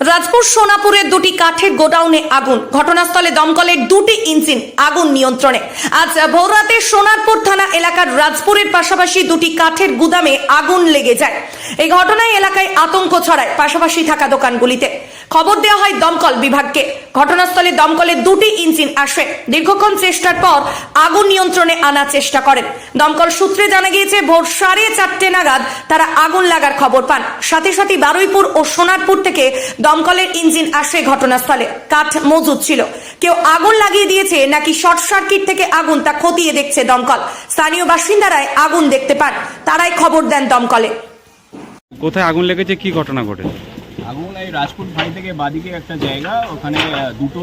রাজপুর সোনাপুরের দুটি কাঠের গোডাউনে আগুন। ঘটনাস্থলে দমকলের দুটি ইঞ্জিন আগুন নিয়ন্ত্রণে। আজ ভোররাতে সোনারপুর থানা এলাকার রাজপুরের পাশাপাশি দুটি কাঠের গুদামে আগুন লেগে যায়। এই ঘটনায় এলাকায় আতঙ্ক ছড়ায় পাশাপাশি থাকা দোকানগুলিতে। খবর দেওয়া হয় দমকল বিভাগকে। ঘটনাস্থলে দমকলের দুটি ইঞ্জিন আসে। দীর্ঘক্ষণ চেষ্টার পর আগুন নিয়ন্ত্রণে আনার চেষ্টা করেন। দমকল সূত্রে জানা গিয়েছে, ভোর সাড়ে চারটে নাগাদ তারা আগুন লাগার খবর পান। সাথে সাথে বারুইপুর ও সোনারপুর থেকে দমকলের ইঞ্জিন আসে ঘটনাস্থলে। কাঠ মজুদ ছিল। কেউ আগুন লাগিয়ে দিয়েছে নাকি শর্ট সার্কিট থেকে আগুন তা খতিয়ে দেখছে দমকল। স্থানীয় বাসিন্দারাই আগুন দেখতে পান। তারাই খবর দেন দমকলে। কোথায় আগুন লেগেছে? কি ঘটনা ঘটেছে? আগুন এই রাজপুর ফাঁড়ি থেকে বাদিকে একটা জায়গা। ওখানে দুটো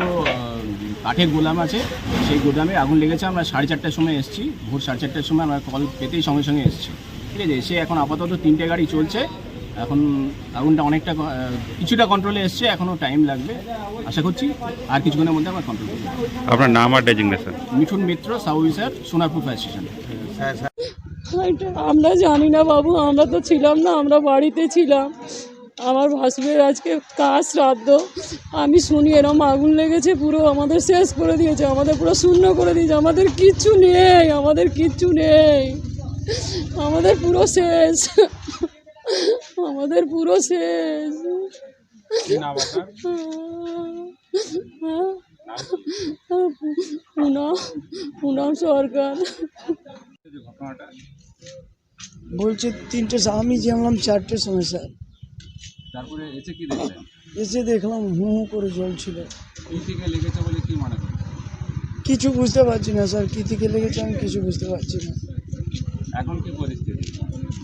কাঠের গোদাম আছে। সেই গোদামে আগুন লেগেছে। আমরা সাড়ে চারটার সময় এসেছি। ভোর সাড়ে চারটার সময় আমরা কল পেতেই সঙ্গে সঙ্গে এসেছি। ঠিক আছে এসে এখন আপাতত তিনটে গাড়ি চলছে। এখন আগুনটা অনেকটা কিছুটা কন্ট্রোলে এসছে এখনও টাইম লাগবে। আশা করছি আর কিছুক্ষণের মধ্যে আমরা কন্ট্রোল করব। আপনার নাম আর designation Mithun Mitra sub officer Sonarpur fire station আমরা জানি না বাবু আমরা তো ছিলাম না আমরা বাড়িতে ছিলাম। আমার ভাসুরের আজকে কাজ শ্রাদ্ধ আমি শুনি এরম আগুন লেগেছে পুরো আমাদের শেষ করে দিয়েছে আমাদের পুরো শূন্য করে দিয়েছে আমাদের কিচ্ছু নেই আমাদের কিচ্ছু নেই আমাদের পুরো শেষ। আমাদের পুরো শেষ। পুনম পুনম সরকার। বলছে তিনটে আমি জানলাম চারটের সময় স্যার। তারপরে এসে কি দেখলেন? এসে দেখলাম হু হু করে জ্বলছিল কিছু বুঝতে পারছি না স্যার। কী থেকে লেগেছে আমি কিছু বুঝতে পারছি না। এখন কি পরিস্থিতি?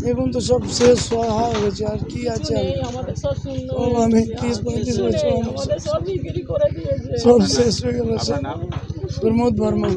এখন তো সব শেষ হওয়া হয়ে গেছে আর কি আছে আমি তিরিশ পঁয়ত্রিশ বছর নেই, আমার আমাদের সব বিক্রি করে দিয়েছে। সব শেষ হয়ে গেল প্রমোদ বর্মা।